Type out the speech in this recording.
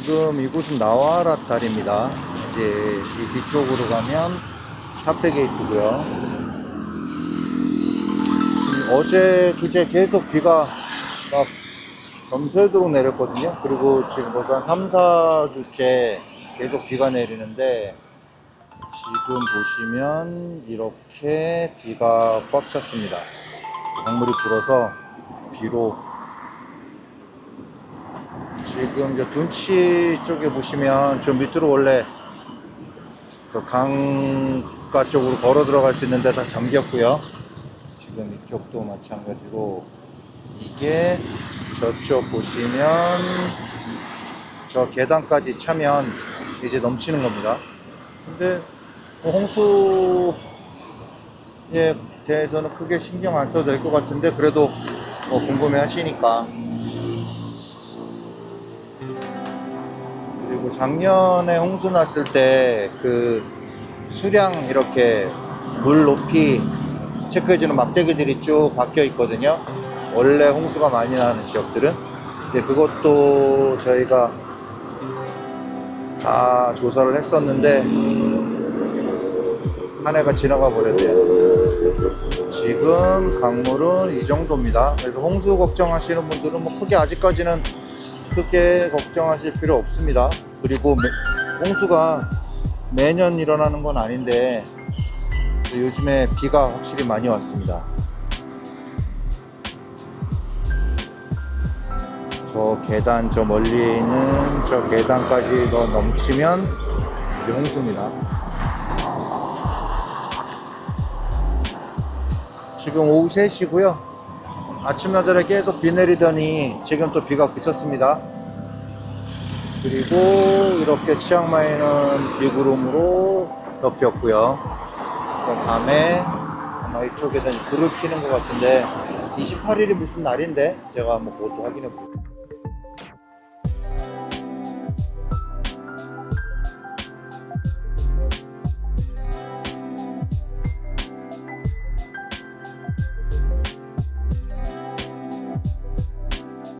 지금 이곳은 나와라 달입니다. 이제 이 뒤쪽으로 가면 타페 게이트고요. 지금 어제 그제 계속 비가 막 밤새도록 내렸거든요. 그리고 지금 벌써 한 3, 4주째 계속 비가 내리는데 지금 보시면 이렇게 비가 꽉 찼습니다. 강물이 불어서 비로 지금 이제 둔치 쪽에 보시면 저 밑으로 원래 그 강가 쪽으로 걸어 들어갈 수 있는데 다 잠겼고요. 지금 이쪽도 마찬가지로 이게 저쪽 보시면 저 계단까지 차면 이제 넘치는 겁니다. 근데 뭐 홍수에 대해서는 크게 신경 안 써도 될 것 같은데 그래도 뭐 궁금해 하시니까 작년에 홍수 났을 때 그 수량 이렇게 물 높이 체크해주는 막대기들이 쭉 박혀 있거든요. 원래 홍수가 많이 나는 지역들은. 근데 그것도 저희가 다 조사를 했었는데 한 해가 지나가 버렸네요. 지금 강물은 이 정도입니다. 그래서 홍수 걱정하시는 분들은 뭐 크게 아직까지는 크게 걱정하실 필요 없습니다. 그리고 매- 홍수가 매년 일어나는 건 아닌데 요즘에 비가 확실히 많이 왔습니다. 저 계단 저 멀리 있는 저 계단까지 더 넘치면 이제 홍수입니다. 지금 오후 3시고요. 아침마다 계속 비 내리더니 지금 또 비가 그쳤습니다. 그리고 이렇게 치앙마이는 비구름으로 덮였고요. 밤에 아마 이쪽에는 불을 켜는 것 같은데 28일이 무슨 날인데 제가 한번 그것도 확인해 볼게요.